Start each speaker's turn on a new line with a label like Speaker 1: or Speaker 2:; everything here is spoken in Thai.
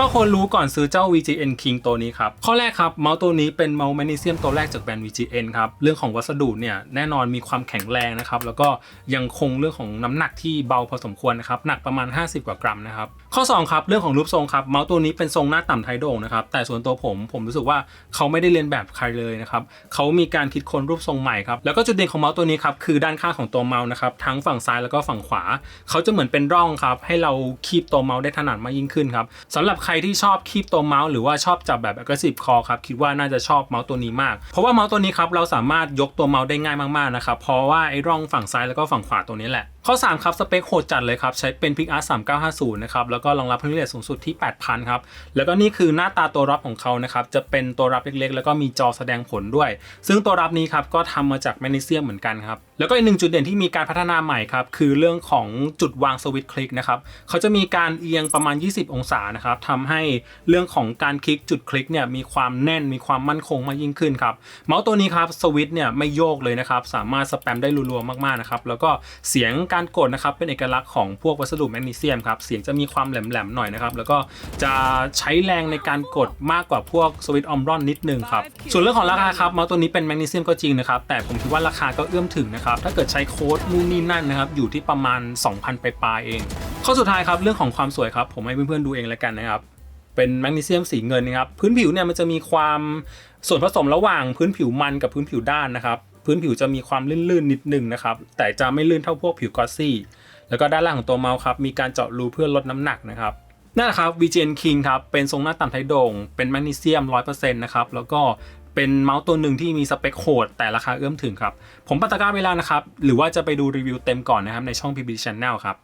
Speaker 1: ข้อควรรู้ก่อนซื้อเจ้า VGN King ตัวนี้ครับ ข้อแรกครับเมาส์ตัวนี้เป็นเมาส์แมกนีเซียมตัวแรกจากแบรนด์ VGN ครับเรื่องของวัสดุเนี่ยแน่นอนมีความแข็งแรงนะครับแล้วก็ยังคงเรื่องของน้ำหนักที่เบาพอสมควรนะครับหนักประมาณ 50 กว่ากรัมนะครับข้อ2ครับเรื่องของรูปทรงครับเมาส์ตัวนี้เป็นทรงหน้าต่ำไทโด่งนะครับแต่ส่วนตัวผมผมรู้สึกว่าเขาไม่ได้เรียนแบบใครเลยนะครับเขามีการคิดค้นรูปทรงใหม่ครับแล้วก็จุดเด่นของเมาส์ตัวนี้ครับคือด้านข้างของตัวเมาส์นะครับทั้งฝั่งซ้ายแล้วก็ฝั่งขวา เขาจะเหมือนเป็นร่องครับให้เราคีบตัวเมาส์ได้ถนัดมากยิ่งขึ้นครับสำหรับรที่ชอบคีบตัวเมาส์หรือว่าชอบจับแบบ aggressive call ครับคิดว่าน่าจะชอบเมาส์ตัวนี้มาก เพราะว่าเมาส์ตัวนี้ครับเราสามารถยกตัวเมาส์ได้ง่ายมากๆนะครับเพราะว่าไอ้ร่องฝั่งซ้ายแล้วก็ฝั่งขวาตัวนี้แหละ ข้อ 3 ครับ สเปคโหดจัดเลยครับ ใช้เป็น PIC Art 3950 นะครับ แล้วก็รองรับพื้นที่สูงสุดที่ 8,000 ครับ แล้วก็นี่คือหน้าตาตัวรับของเขานะครับ จะเป็นตัวรับเล็กๆ แล้วก็มีจอแสดงผลด้วย ซึ่งตัวรับนี้ครับ ก็ทำมาจากแมกนีเซียมเหมือนกันครับ แล้วก็อีกหนึ่งจุดเด่นที่มีการพัฒนาใหม่ครับ คือเรื่องของจุดวางสวิตช์คลิกนะครับเขาจะมีการเอียงประมาณ 20 องศานะครับทำให้เรื่องของการคลิกจุดคลิกเนี่ยมีความแน่นมีความมั่นคงมากยิ่งขึ้นครับเมาส์ตัวนี้ครับสวิตช์เนี่ยไม่โยกเลยนะครับสามารถสแปมได้รัวๆมากๆนะครับแล้วก็เสียงการการกดนะครับเป็นเอกลักษณ์ของพวกวัสดุแมกนีเซียมครับเสียงจะมีความแหลมๆหน่อยนะครับแล้วก็จะใช้แรงในการกดมากกว่าพวกสวิตออมรอนนิดนึงครับส่วนเรื่องของราคาครับเมาส์ตัวนี้เป็นแมกนีเซียมก็จริงนะครับแต่ผมคิดว่าราคาก็เอื้อมถึงนะครับถ้าเกิดใช้โค้ดนู่นนี่นั่นนะครับอยู่ที่ประมาณ 2,000 ไปปลายเอง ข้อสุดท้ายครับเรื่องของความสวยครับผมให้เพื่อนๆดูเองแล้วกันนะครับเป็นแมกนีเซียมสีเงินนะครับพื้นผิวเนี่ยมันจะมีความส่วนผสมระหว่างพื้นผิวมันกับพื้นผิวด้านนะครับ พื้นผิวจะมีความลื่นๆนิดนึงนะครับ แต่จะไม่ลื่นเท่าพวกผิวกอซี่ แล้วก็ด้านล่างของตัวเมาส์ครับ มีการเจาะรูเพื่อลดน้ำหนักนะครับนั่นแหละครับ VGN King ครับ เป็นทรงหน้าต่ำไทยโด่งเป็นแมกนีเซียม 100%นะครับ แล้วก็เป็นเมาส์ตัวหนึ่งที่มีสเปคโหดแต่ราคาเอื้อมถึงครับ ผมปัตตะกร้าเวลานะครับ หรือว่าจะไปดูรีวิวเต็มก่อนนะครับในช่อง PB Channel ครับ